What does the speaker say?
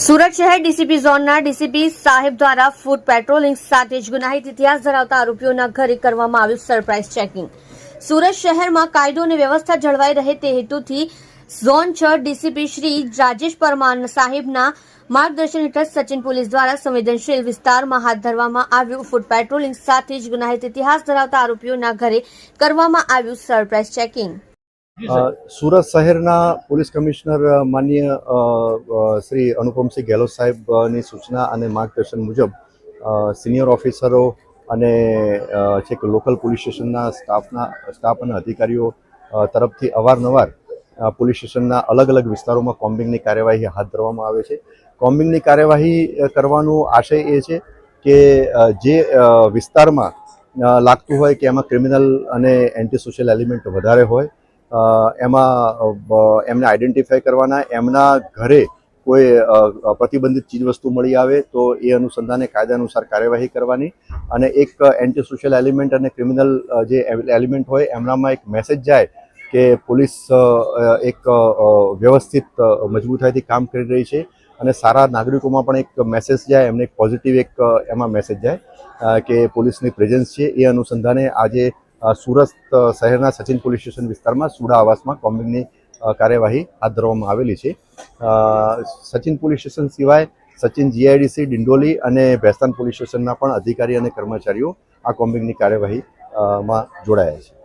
સુરત શહેર ડીસીપી ઝોનના ડીસીપી સાહેબ દ્વારા ફૂડ પેટ્રોલિંગ સાથે જ ગુનાહિત ઇતિહાસ ધરાવતા આરોપીઓના ઘરે કરવામાં આવ્યું સરપ્રાઇઝ ચેકિંગ. સુરત શહેરમાં કાયદો અને વ્યવસ્થા જળવાઈ રહે તે હેતુથી ઝોન છ ડીસીપી શ્રી રાજેશ પરમાર સાહેબના માર્ગદર્શન હેઠળ સચિન પોલીસ દ્વારા સંવેદનશીલ વિસ્તારમાં હાથ ધરવામાં આવ્યું ફૂડ પેટ્રોલિંગ સાથે જ ગુનાહિત ઇતિહાસ ધરાવતા આરોપીઓના ઘરે કરવામાં આવ્યું સરપ્રાઇઝ ચેકિંગ. સુરત શહેરના પોલીસ કમિશનર અ, શ્રી અનુપમસિંહ ગેહલોત સાહેબની સૂચના અને માર્ગદર્શન મુજબ સિનિયર ઓફિસરો અને છેક લોકલ પોલીસ સ્ટેશનના સ્ટાફના સ્ટાફ અને અધિકારીઓ તરફથી અવારનવાર પોલીસ સ્ટેશનના અલગ અલગ વિસ્તારોમાં કોમ્બિંગની કાર્યવાહી હાથ ધરવામાં આવે છે. કોમ્બિંગની કાર્યવાહી કરવાનો આશય એ છે કે જે વિસ્તારમાં લાગતું હોય કે એમાં ક્રિમિનલ અને એન્ટી સોશિયલ એલિમેન્ટ વધારે હોય એમાં એમને આઈડેન્ટિફાય કરવાના, એમના ઘરે કોઈ પ્રતિબંધિત ચીજવસ્તુ મળી આવે તો એ અનુસંધાને કાયદા અનુસાર કાર્યવાહી કરવાની અને એક એન્ટી સોશિયલ એલિમેન્ટ અને ક્રિમિનલ જે એલિમેન્ટ હોય એમનામાં એક મેસેજ જાય કે પોલીસ એક વ્યવસ્થિત મજબૂતાઈથી કામ કરી રહી છે અને સારા નાગરિકોમાં પણ એક મેસેજ જાય, એમને એક પોઝિટિવ એક એમાં મેસેજ જાય કે પોલીસની પ્રેઝન્સ છે એ અનુસંધાને આજે સુરત શહેરના સચિન પોલીસ સ્ટેશન વિસ્તારમાં સુડા આવાસમાં કોમ્બિંગની કાર્યવાહી હાથ ધરવામાં આવેલી છે. સચિન પોલીસ સ્ટેશન સિવાય સચિન જીઆઈડીસી, ડિંડોલી અને ભેસ્તાન પોલીસ સ્ટેશનના પણ અધિકારી અને કર્મચારીઓ આ કોમ્બિંગની કાર્યવાહી માં જોડાયા છે.